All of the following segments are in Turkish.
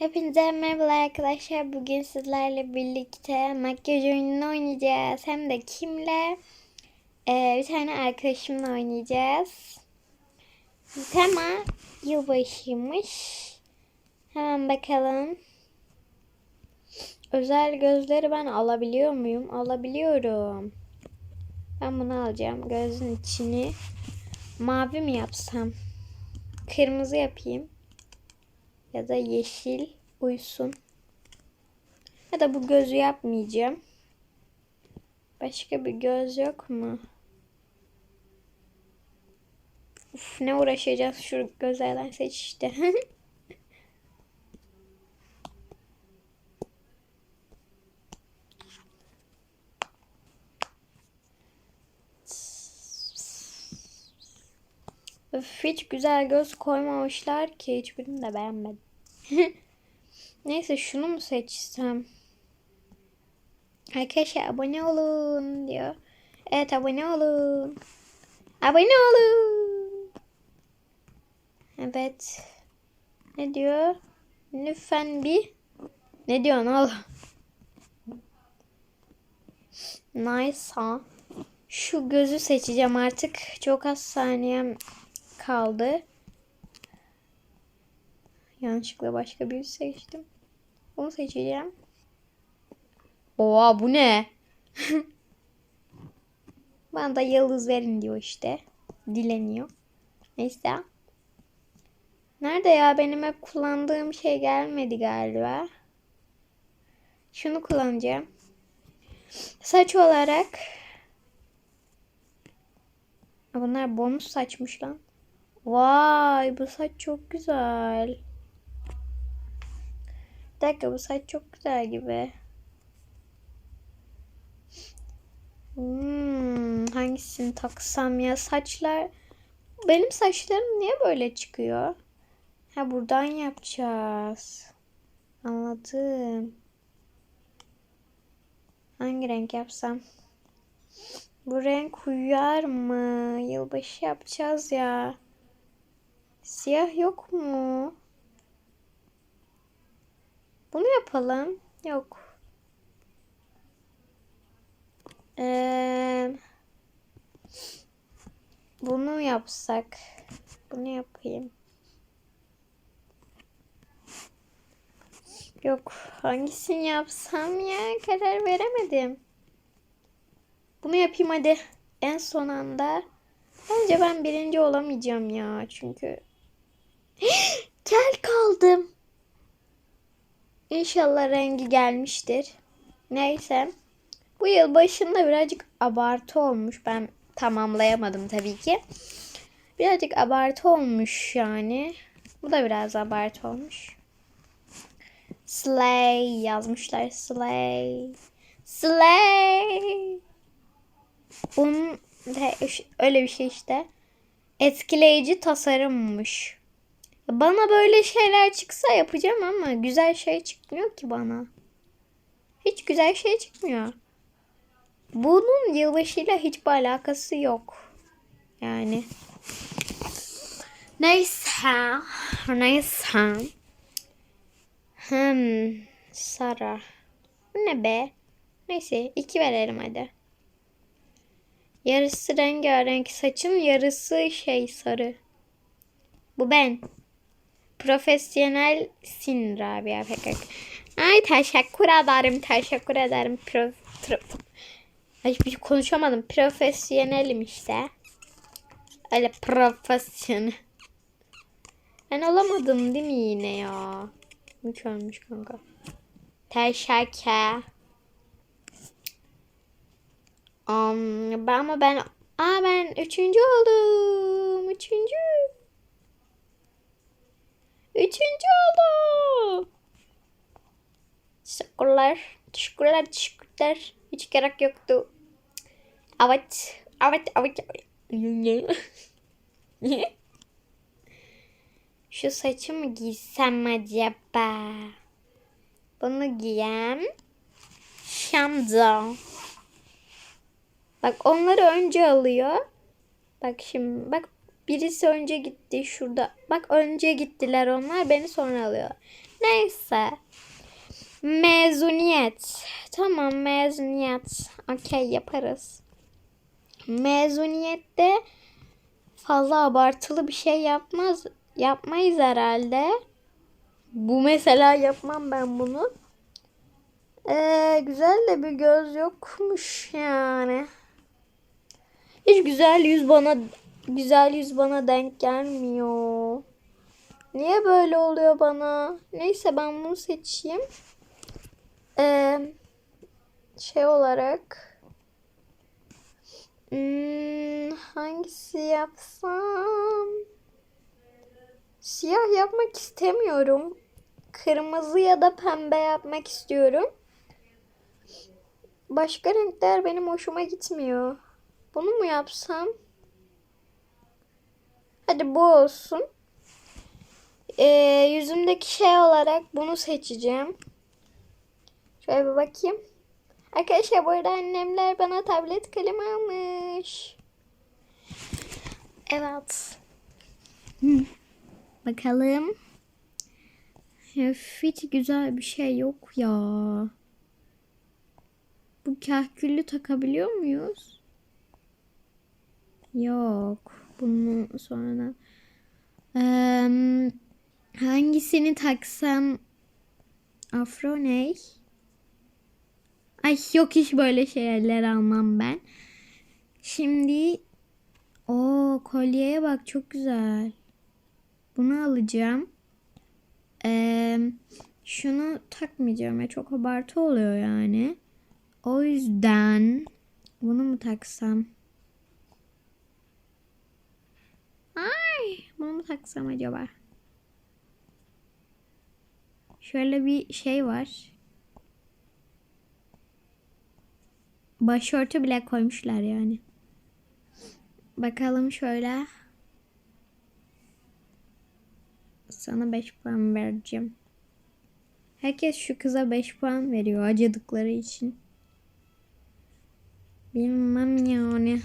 Hepinize merhabalar arkadaşlar. Bugün sizlerle birlikte makyaj oyununu oynayacağız. Hem de kimle? Ee, bir tane arkadaşımla oynayacağız. Tema yılbaşıymış. Hemen bakalım. Özel gözleri ben alabiliyor muyum? Alabiliyorum. Ben bunu alacağım. Gözün içini mavi mi yapsam? Kırmızı yapayım. Ya da yeşil uysun. Ya da bu gözü yapmayacağım. Başka bir göz yok mu? Uf, ne uğraşacağız şu gözlerden seç işte. Öf, hiç güzel göz koymamışlar ki. Hiçbirini de beğenmedim. Neyse şunu mu seçsem? Arkadaşlar abone olun diyor. Evet abone olun. Abone olun. Evet. Ne diyor? Lütfen bir. Ne diyorsun oğlum? Nice ha. Şu gözü seçeceğim artık. Çok az saniyem kaldı. Yanlışlıkla başka bir seçtim. Onu seçeceğim. Oha bu ne? Bana da yıldız verin diyor işte. Dileniyor. Neyse. Nerede ya? Benim hep kullandığım şey gelmedi galiba. Şunu kullanacağım. Saç olarak Bunlar bonus saçmış lan. Vay bu saç çok güzel. Bir dakika bu saç çok güzel gibi. Hmm, hangisini taksam ya saçlar benim saçlarım niye böyle çıkıyor? Ha buradan yapacağız. Anladım. Hangi renk yapsam? Bu renk uyar mı? Yılbaşı yapacağız ya. Siyah yok mu? Bunu yapalım. Yok. Ee, bunu yapsak. Bunu yapayım. Yok. Hangisini yapsam ya? Karar veremedim. Bunu yapayım hadi. En son anda. Bence ben birinci olamayacağım ya. Çünkü Gel kaldım. İnşallah rengi gelmiştir. Neyse. Bu yıl başında birazcık abartı olmuş. Ben tamamlayamadım tabii ki. Birazcık abartı olmuş yani. Bu da biraz abartı olmuş. Slay yazmışlar. Slay. Slay. Bunun öyle bir şey işte. Etkileyici tasarımmış. Bana böyle şeyler çıksa yapacağım ama güzel şey çıkmıyor ki bana. Hiç güzel şey çıkmıyor. Bunun yılbaşıyla hiçbir alakası yok. Yani. Neyse. Neyse. Hmm. Sara. Bu ne be? Neyse iki verelim hadi. Yarısı rengarenk saçın yarısı şey sarı. Bu ben. Profesyonel sin Rabia Pekak. Ay teşekkür ederim. Teşekkür ederim. Pro, pro, Ay bir konuşamadım. Profesyonelim işte. Öyle profesyonel. Ben olamadım değil mi yine ya? Üç olmuş kanka. Teşekkür. Um, ama ben Aa ben üçüncü oldum. Üçüncü. Üçüncü oldum. Teşekkürler. Teşekkürler. Teşekkürler. Hiç gerek yoktu. Evet. Evet. Evet. Şu saçı mı giysem acaba? Bunu giyem. Şamda. Bak onları önce alıyor. Bak şimdi bak Birisi önce gitti şurada. Bak önce gittiler onlar beni sonra alıyorlar. Neyse. Mezuniyet. Tamam mezuniyet. Okey yaparız. Mezuniyette fazla abartılı bir şey yapmaz yapmayız herhalde. Bu mesela yapmam ben bunu. Ee, güzel de bir göz yokmuş yani. Hiç güzel yüz bana güzel yüz bana denk gelmiyor. Niye böyle oluyor bana? Neyse ben bunu seçeyim. Ee, şey olarak hmm, hangisi yapsam? Siyah yapmak istemiyorum. Kırmızı ya da pembe yapmak istiyorum. Başka renkler benim hoşuma gitmiyor. Bunu mu yapsam? Hadi bu olsun. Ee, yüzümdeki şey olarak bunu seçeceğim. Şöyle bir bakayım. Arkadaşlar bu arada annemler bana tablet kalem almış. Evet. Bakalım. Hiç güzel bir şey yok ya. Bu kahküllü takabiliyor muyuz? Yok. Bunu sonra Eee, hangisini taksam afro ne? Ay yok hiç böyle şeyler almam ben. Şimdi o kolyeye bak çok güzel. Bunu alacağım. Eee, şunu takmayacağım ya çok abartı oluyor yani. O yüzden bunu mu taksam? Ay, bunu taksam acaba? Şöyle bir şey var. Başörtü bile koymuşlar yani. Bakalım şöyle. Sana 5 puan vereceğim. Herkes şu kıza 5 puan veriyor acıdıkları için. Bilmem yani.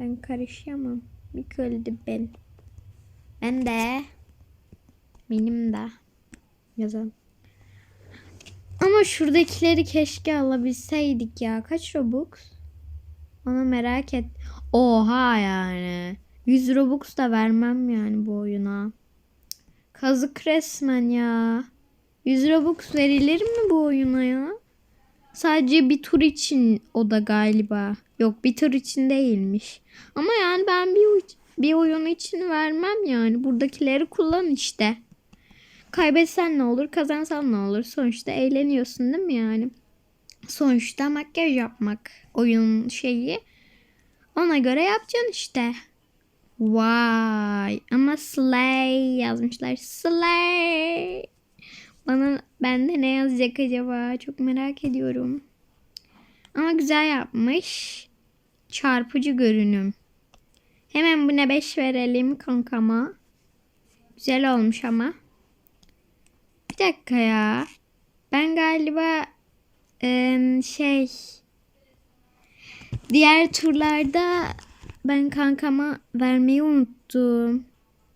Ben karışamam. Bir köldü ben. Ben de. Benim de. Yazalım. Ama şuradakileri keşke alabilseydik ya. Kaç Robux? Onu merak et. Oha yani. 100 Robux da vermem yani bu oyuna. Kazık resmen ya. 100 Robux verilir mi bu oyuna ya? Sadece bir tur için o da galiba. Yok bir tur için değilmiş. Ama yani ben bir, bir oyun için vermem yani. Buradakileri kullan işte. Kaybetsen ne olur, kazansan ne olur? Sonuçta eğleniyorsun değil mi yani? Sonuçta makyaj yapmak oyun şeyi. Ona göre yapacaksın işte. Vay ama slay yazmışlar. Slay. Bana bende ne yazacak acaba? Çok merak ediyorum. Ama güzel yapmış. Çarpıcı görünüm. Hemen buna 5 verelim kankama. Güzel olmuş ama. Bir dakika ya. Ben galiba şey diğer turlarda ben kankama vermeyi unuttum.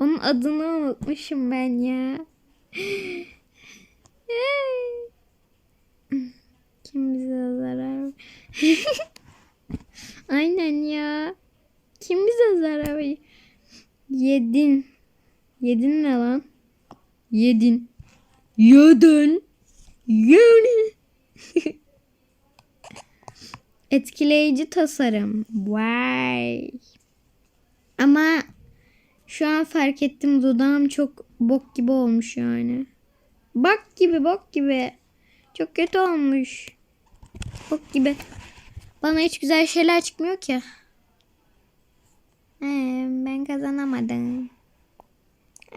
Onun adını unutmuşum ben ya. Kim bize zarar? Aynen ya. Kim bize zarar? Yedin. Yedin ne lan? Yedin. Yedin. Yedin. Etkileyici tasarım. Vay. Ama şu an fark ettim dudağım çok bok gibi olmuş yani. Bak gibi bok gibi. Çok kötü olmuş. Bok gibi. Bana hiç güzel şeyler çıkmıyor ki. Ee, ben kazanamadım.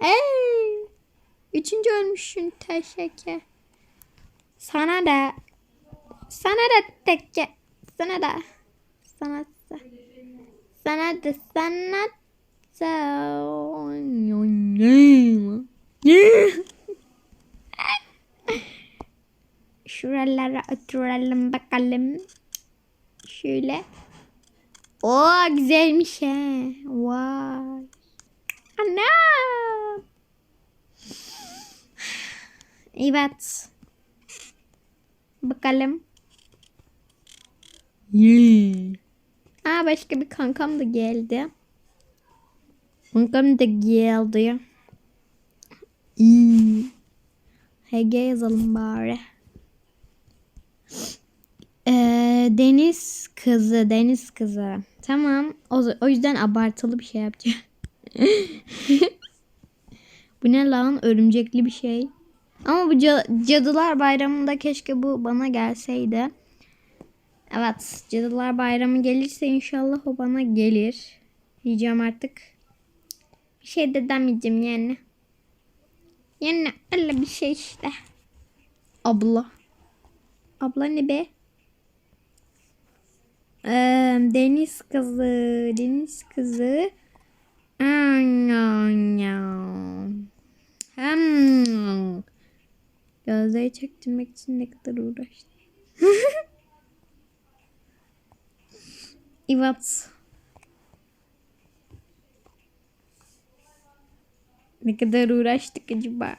Ee, üçüncü ölmüşsün teşekkür. Sana da. Sana da tekke. Sana da. Sana da. Sana da. Sana da. Şuralara oturalım bakalım. Şöyle. Oo güzelmiş he. Vay. Anam. Evet. Bakalım. Yeah. Aa başka bir kankam da geldi. Kankam da geldi. İyi. HG yazalım bari. Deniz kızı, deniz kızı. Tamam. O, o yüzden abartılı bir şey yapacağım. bu ne lan? Örümcekli bir şey. Ama bu ca- cadılar bayramında keşke bu bana gelseydi. Evet, cadılar bayramı gelirse inşallah o bana gelir. Diyeceğim artık. Bir şey de demeyeceğim yani. Yani öyle bir şey işte. Abla. Abla ne be? Deniz kızı. Deniz kızı. Hmm. Gözleri çektirmek için ne kadar uğraştım. evet. Ne kadar uğraştık acaba?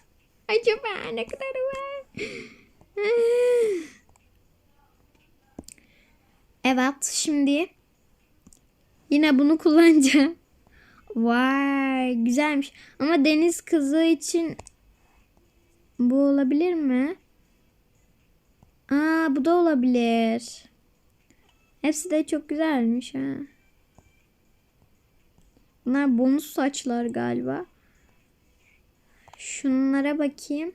Acaba ne kadar uğraştık? Evet şimdi yine bunu kullanacağım. Vay güzelmiş. Ama deniz kızı için bu olabilir mi? Aa bu da olabilir. Hepsi de çok güzelmiş ha. Bunlar bonus saçlar galiba. Şunlara bakayım.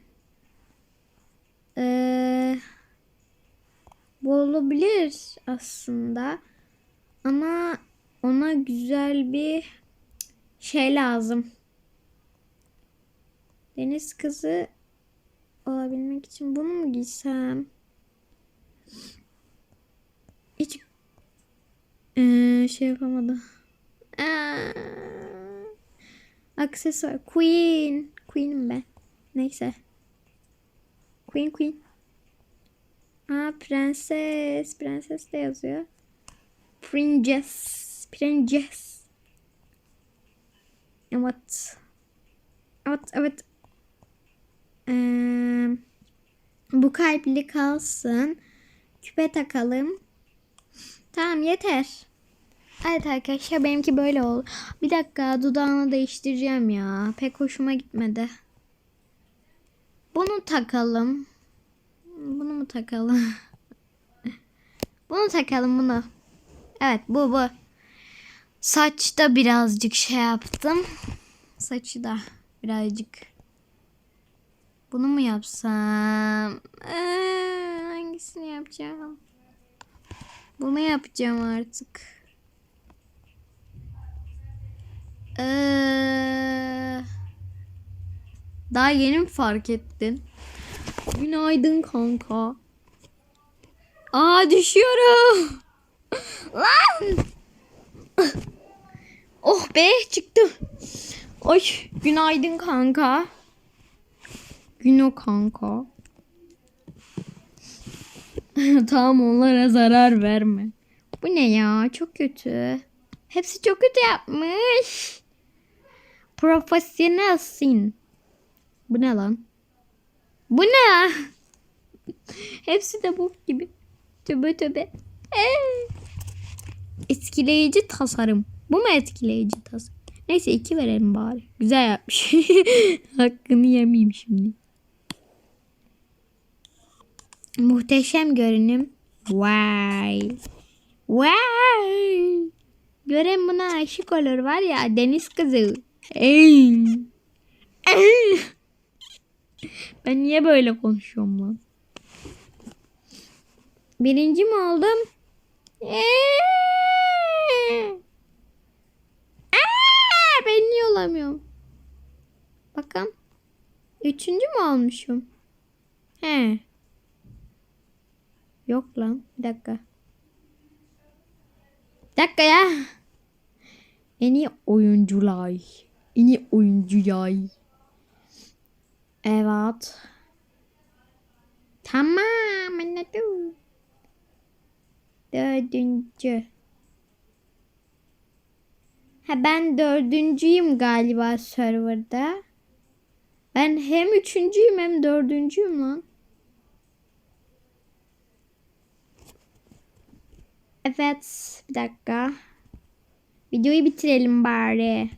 Ee, bu olabilir aslında. Ama ona güzel bir şey lazım. Deniz kızı olabilmek için bunu mu giysem? Hiç ee, şey yapamadım. Aa, aksesuar. Queen. Queen'im ben. Neyse. Queen Queen. Prenses. Prenses de yazıyor. Princess. Princess. Evet. Evet evet. Ee, bu kalpli kalsın. Küpe takalım. Tamam yeter. Evet arkadaşlar benimki böyle oldu. Bir dakika dudağını değiştireceğim ya. Pek hoşuma gitmedi. Bunu takalım. Mu takalım? bunu takalım bunu. Evet bu bu. Saçta birazcık şey yaptım. Saçı da birazcık. Bunu mu yapsam? Ee, hangisini yapacağım? Bunu yapacağım artık. Ee, daha yeni mi fark ettin? Günaydın kanka. Aa düşüyorum. Lan. Oh be çıktım. Oy günaydın kanka. Güno kanka. tamam onlara zarar verme. Bu ne ya çok kötü. Hepsi çok kötü yapmış. Profesyonelsin. Bu ne lan? Bu ne? Hepsi de bu gibi. Töbe töbe. Ee. Etkileyici tasarım. Bu mu etkileyici tasarım? Neyse iki verelim bari. Güzel yapmış. Hakkını yemeyeyim şimdi. Muhteşem görünüm. Vay. Vay. Gören buna aşık olur var ya deniz kızı. Ey. Ey. Ben niye böyle konuşuyorum lan? Birinci mi oldum? Eee. Aa, ben niye olamıyorum? Bakın. Üçüncü mü olmuşum? He. Yok lan. Bir dakika. Bir dakika ya. En iyi oyuncular. En iyi oyuncular. Evet. Tamam anladım. Dördüncü. Ha ben dördüncüyüm galiba serverda. Ben hem üçüncüyüm hem dördüncüyüm lan. Evet bir dakika. Videoyu bitirelim bari.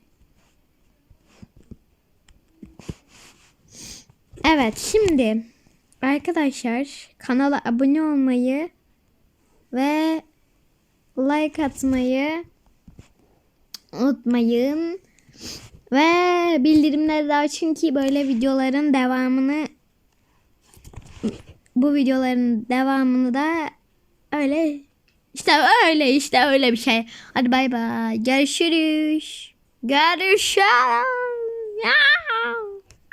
Evet şimdi arkadaşlar kanala abone olmayı ve like atmayı unutmayın. Ve bildirimleri de açın ki böyle videoların devamını bu videoların devamını da öyle işte öyle işte öyle bir şey. Hadi bay bay. Görüşürüz. Görüşürüz.